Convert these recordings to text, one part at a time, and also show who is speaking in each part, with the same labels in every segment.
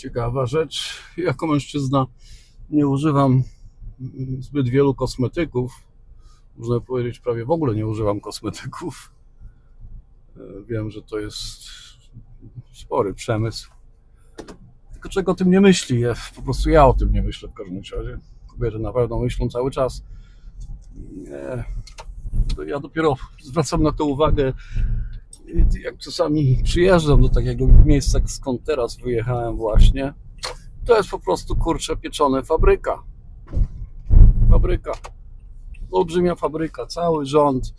Speaker 1: ciekawa rzecz. Jako mężczyzna nie używam zbyt wielu kosmetyków. Można powiedzieć, prawie w ogóle nie używam kosmetyków. E, Wiem, że to jest spory przemysł. Tylko czego o tym nie myśli? Ja, po prostu ja o tym nie myślę w każdym razie. Kobiety na pewno myślą cały czas. Nie. Ja dopiero zwracam na to uwagę, jak czasami przyjeżdżam do takiego miejsca, skąd teraz wyjechałem właśnie. To jest po prostu kurcze pieczone fabryka. Fabryka. Olbrzymia fabryka, cały rząd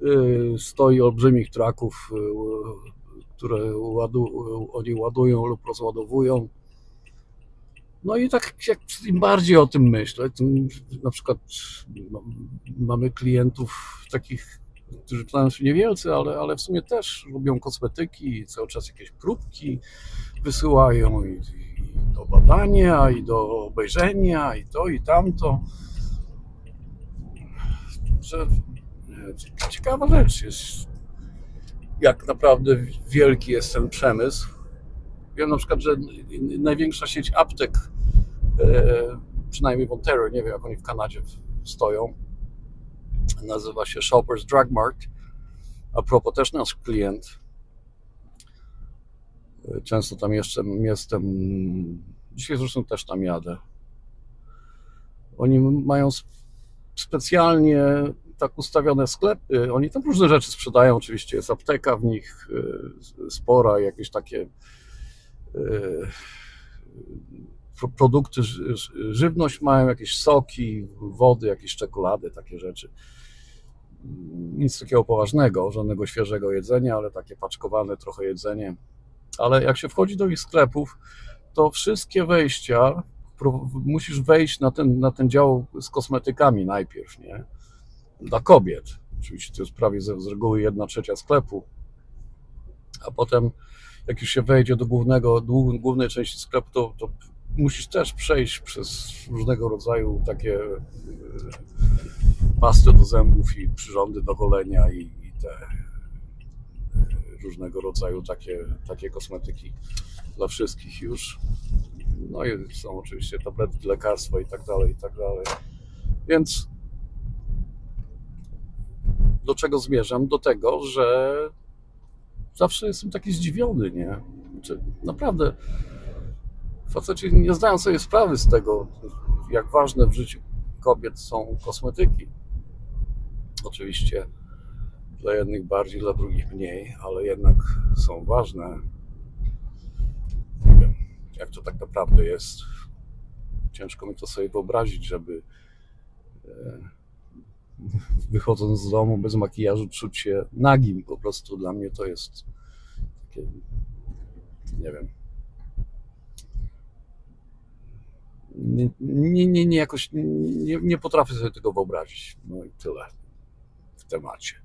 Speaker 1: yy, stoi olbrzymich traków, yy, które ładu, oni ładują lub rozładowują. No i tak jak im bardziej o tym myślę, tym na przykład mam- mamy klientów takich, którzy się niewielcy, ale, ale w sumie też lubią kosmetyki cały czas jakieś próbki wysyłają i, i do badania, i do obejrzenia, i to, i tamto. Że e, ciekawa rzecz jest, jak naprawdę wielki jest ten przemysł. Wiem na przykład, że największa sieć aptek, e, przynajmniej w Ontario, nie wiem jak oni w Kanadzie stoją, nazywa się Shoppers Drug Mart. A propos też nasz klient. e, Często tam jeszcze jestem. Dzisiaj zresztą też tam jadę. Oni mają sp- specjalnie tak ustawione sklepy. Oni tam różne rzeczy sprzedają. Oczywiście jest apteka w nich e, spora, jakieś takie pro- produkty, ży- ży- żywność mają, jakieś soki, wody, jakieś czekolady, takie rzeczy. Nic takiego poważnego, żadnego świeżego jedzenia, ale takie paczkowane trochę jedzenie. Ale jak się wchodzi do ich sklepów, to wszystkie wejścia musisz wejść na ten, na ten dział z kosmetykami najpierw, nie? Dla kobiet. Oczywiście to jest prawie z, z reguły jedna trzecia sklepu. A potem, jak już się wejdzie do głównego, głównej części sklepu, to, to musisz też przejść przez różnego rodzaju takie e, pasty do zębów i przyrządy do golenia i, i te e, różnego rodzaju takie, takie kosmetyki dla wszystkich już. No i są oczywiście tabletki, lekarstwa i tak dalej, i tak dalej. Więc do czego zmierzam? Do tego, że zawsze jestem taki zdziwiony, nie? Czy naprawdę faceci nie zdają sobie sprawy z tego, jak ważne w życiu kobiet są kosmetyki. Oczywiście dla jednych bardziej, dla drugich mniej, ale jednak są ważne. Nie wiem, jak to tak naprawdę jest. Ciężko mi to sobie wyobrazić, żeby e, wychodząc z domu bez makijażu czuć się nagim. Po prostu dla mnie to jest takie, nie wiem. Nie, nie, nie, jakoś nie, nie potrafię sobie tego wyobrazić. No i tyle w temacie.